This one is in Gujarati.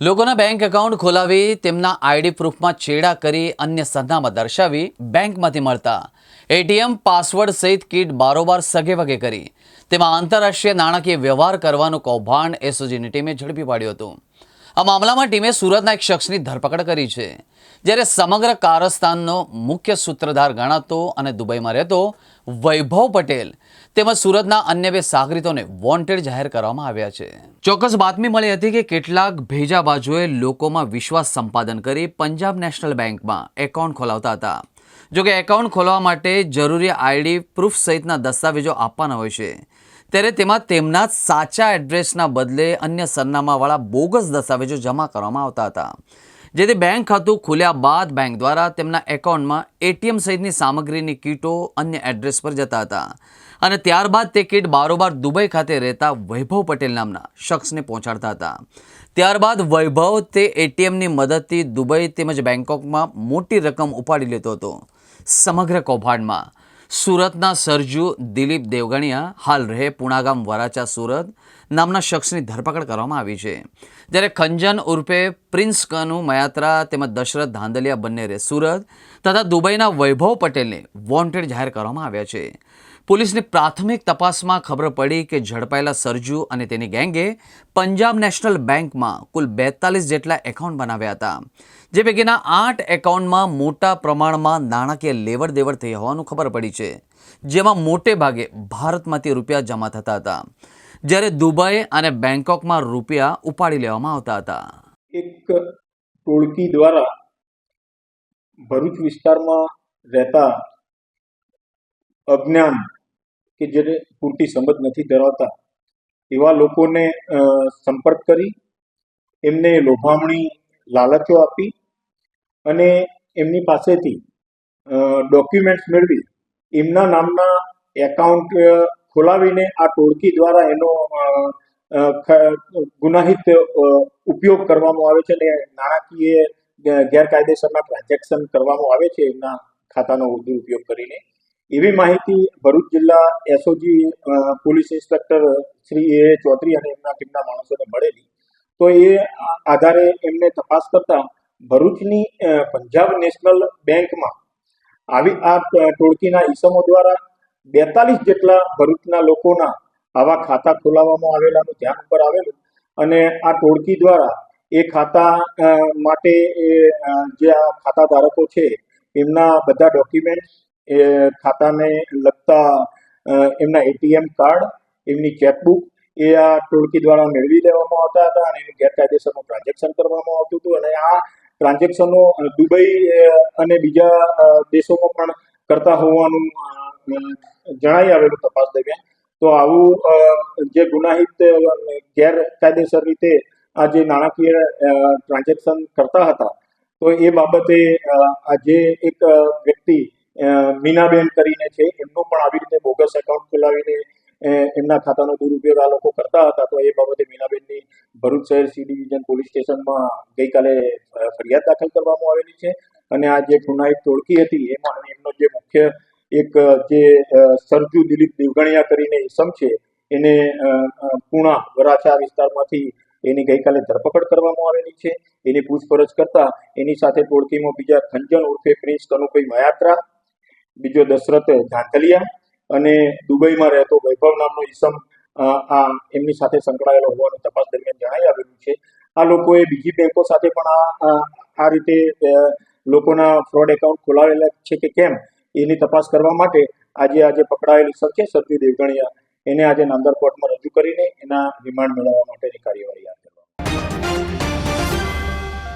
લોકોના બેંક એકાઉન્ટ ખોલાવી, તેમના આઈડી પ્રૂફમાં ચેડા કરી અન્ય સરનામા દર્શાવી બેંકમાંથી મળતા. એટીએમ પાસવર્ડ સહિત કીટ બારોબાર સગેવગે કરી. તેમાં આંતરરાષ્ટ્રીય નાણાકીય વ્યવહાર કરવાનું કૌભાંડ એસઓજીની ટીમે ઝડપી પાડ્યું હતું. આ મામલામાં ટીમે સુરતના એક શખ્સની ધરપકડ કરી છે. જ્યારે સમગ્ર કારસ્તાનનો મુખ્ય સૂત્રધાર ગણાતો અને દુબઈમાં રહેતો વૈભવ પટેલ તેમજ સુરતના અન્ય બે સાગરીતોને વોન્ટેડ જાહેર કરવામાં આવ્યા છે. ચોક્કસ બાતમી મળી હતી કે કેટલાક ભેજા બાજુએ લોકોમાં વિશ્વાસ સંપાદન કરી પંજાબ નેશનલ બેંકમાં એકાઉન્ટ ખોલાવતા હતા. જોકે એકાઉન્ટ ખોલાવવા માટે જરૂરી આઈડી, પ્રૂફ સહિતના દસ્તાવેજો આપવાના હોય છે. ત્યારે તેમાં તેમના સાચા એડ્રેસના બદલે અન્ય સરનામાવાળા બોગસ દસ્તાવેજો જમા કરવામાં આવતા હતા. જેથી બેંક ખાતું ખુલ્યા બાદ બેંક દ્વારા તેમના એકાઉન્ટમાં એટીએમ સહિતની સામગ્રીની કીટો અન્ય એડ્રેસ પર જતા હતા. અને ત્યારબાદ તે કીટ બારોબાર દુબઈ ખાતે રહેતા વૈભવ પટેલ નામના શખ્સને પહોંચાડતા હતા. ત્યારબાદ વૈભવ તે એટીએમની મદદથી દુબઈ તેમજ બેંકોકમાં મોટી રકમ ઉપાડી લેતો હતો. સમગ્ર કૌભાંડમાં સુરતના સરજુ દિલીપ દેવગણિયા હાલ રહે પુણાગામ વરાચા સુરત નામના શખ્સની ધરપકડ કરવામાં આવી છે. જ્યારે ખંજન ઉર્ફે પ્રિન્સ કનુ મયાત્રા તેમજ દશરથ ધાંધલિયા બંને રહે સુરત તથા દુબઈના વૈભવ પટેલને વોન્ટેડ જાહેર કરવામાં આવ્યા છે. પોલીસની પ્રાથમિક તપાસમાં ખબર પડી કે ઝડપાયેલા સરજુ અને તેની ગેંગે પંજાબ નેશનલ બેંકમાં કુલ બેતાલીસ જેટલા એકાઉન્ટ બનાવ્યા હતા. જે પૈકીના આઠ એકાઉન્ટમાં મોટા પ્રમાણમાં નાણાકીય લેવડ દેવડ થઈ હોવાનું ખબર પડી છે, જેમાં મોટે ભાગે ભારતમાંથી રૂપિયા જમા થતા હતા, જ્યારે દુબઈ અને બેંકોકમાં રૂપિયા ઉપાડી લેવામાં આવતા હતા. એક ટોળકી દ્વારા ભરૂચ વિસ્તારમાં રહેતા અજ્ઞાન કે જેને પૂરતી સમજ નથી ધરાવતા. એવા લોકોને સંપર્ક કરી, એમને લોભામણી લાલચો આપી અને એમની પાસેથી ડોક્યુમેન્ટ્સ મેળવી, એમના નામના એકાઉન્ટ ખોલાવીને આ ટોળકી દ્વારા એનો ગુનાહિત ઉપયોગ કરવામાં આવે છે અને નાણાકીય, ગેરકાયદેસરના ટ્રાન્ઝેક્શન કરવામાં આવે છે એમના ખાતાનો દુરુપયોગ કરીને. એવી માહિતી ભરૂચ જિલ્લા SOG police inspector Shri A Chaudhary અને એમના ટીમના માણસોને મળેલી. તો એ આધારે એમને તપાસ કરતા ભરૂચની પંજાબ નેશનલ બેંકમાં આવી આ ટોળકીના ઈસમો દ્વારા બેતાલીસ જેટલા ભરૂચના લોકોના આવા ખાતા ખોલાવવામાં આવેલાનું ધ્યાન ઉપર આવેલું અને આ ટોળકી દ્વારા એ ખાતા માટે જે આ ખાતા ધારકો છે, એમના બધા ડોક્યુમેન્ટ એ ખાતાને લગતા એમના એટીએમ કાર્ડ, એમની ચેકબુક એ આ ટોળકી દ્વારા મેળવી લેવામાં આવતા હતા અને એનું ગેરકાયદેસરનું ટ્રાન્ઝેક્શન કરવામાં આવતું હતું. અને આ ટ્રાન્ઝેક્શનો દુબઈ અને બીજા દેશોમાં પણ કરતા હોવાનું જણાઈ આવેલું તપાસ દરમિયાન. તો આવું જે ગુનાહિત ગેરકાયદેસર રીતે આ જે નાણાકીય ટ્રાન્ઝેક્શન કરતા હતા, તો એ બાબતે આ જે એક વ્યક્તિ મીનાબેન કરીને છે, એમનું પણ આવી રીતે બોગસ એકાઉન્ટ ખોલાવીને એમના ખાતાનો દુરુપયોગ આ લોકો કરતા હતા. તો એ બાબતે મીનાબેનની ભરૂચ શહેર સી ડિવિઝન પોલીસ સ્ટેશનમાં ગઈકાલે ફરિયાદ દાખલ કરવામાં આવેલી છે. અને આ જે ગુનાહિત ટોળકી હતી એમાં એમનો જે મુખ્ય એક, જે સરજુ દિલીપ દેવગણિયા કરીને ઇસમ છે, એને પૂણા વરાછા વિસ્તારમાંથી એની ગઈકાલે ધરપકડ કરવામાં આવેલી છે. એની પૂછપરછ કરતા એની સાથે ટોળકીમાં બીજા ખંજન ઉર્ફે પ્રિન્સ કનુભાઈ મયાત્રા બીજો દશરથ ધાંધલિયા અને દુબઈમાં રહેતો વૈભવ નામનો ઈસમ આ એમની સાથે સંકળાયેલો હોવાનું તપાસ દરમિયાન જણાઈ આવેલું છે. આ લોકોએ બીજી બેંકો સાથે પણ આ રીતે લોકોના ફ્રોડ એકાઉન્ટ ખોલાવેલા છે કે કેમ એની તપાસ કરવા માટે આજે આજે પકડાયેલ ઈસમ છે સરજુ દેવગણિયા. એને આજે નાંદર કોર્ટમાં રજૂ કરીને એના રિમાન્ડ મેળવવા માટેની કાર્યવાહી હાથ